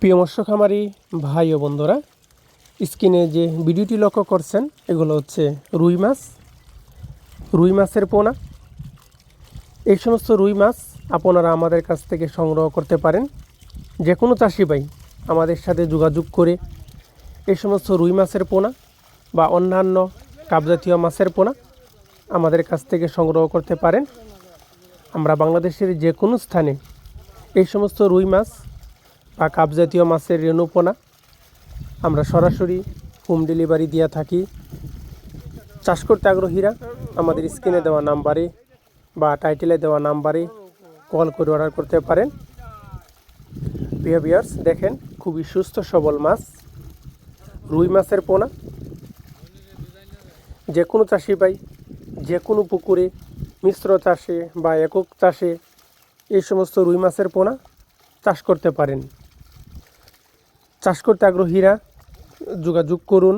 প্রিয় মৎস্য খামারি ভাই ও বন্ধুরা, স্ক্রিনে যে ভিডিওটি লক্ষ্য করছেন, এগুলো হচ্ছে রুই মাছ, রুই মাছের পোনা। এই সমস্ত রুই মাছ আপনারা আমাদের কাছ থেকে সংগ্রহ করতে পারেন। যে কোনো চাষি ভাই আমাদের সাথে যোগাযোগ করে এই সমস্ত রুই মাছের পোনা বা অন্যান্য কাপজাতীয় মাছের পোনা আমাদের কাছ থেকে সংগ্রহ করতে পারেন। আমরা বাংলাদেশের যে কোনো স্থানে এই সমস্ত রুই মাছ বা কাপ জাতীয় মাছের রেণুপোনা। আমরা সরাসরি হোম ডেলিভারি দিয়ে থাকি। চাষ করতে আগ্রহীরা, আমাদের স্ক্রিনে দেওয়া নাম্বারে বা টাইটেলে দেওয়া নাম্বারে কল করে অর্ডার করতে পারেন। বিহেভিয়ার্স দেখেন, খুবই সুস্থ, সবল মাছ। রুই মাছের পোনা। যে কোনো চাষি ভাই, যে কোনো পুকুরে, মিশ্র চাষে বা একক চাষে এই সমস্ত রুই মাছের পোনা চাষ করতে পারেন। চাষ করতে আগ্রহীরা যোগাযোগ করুন।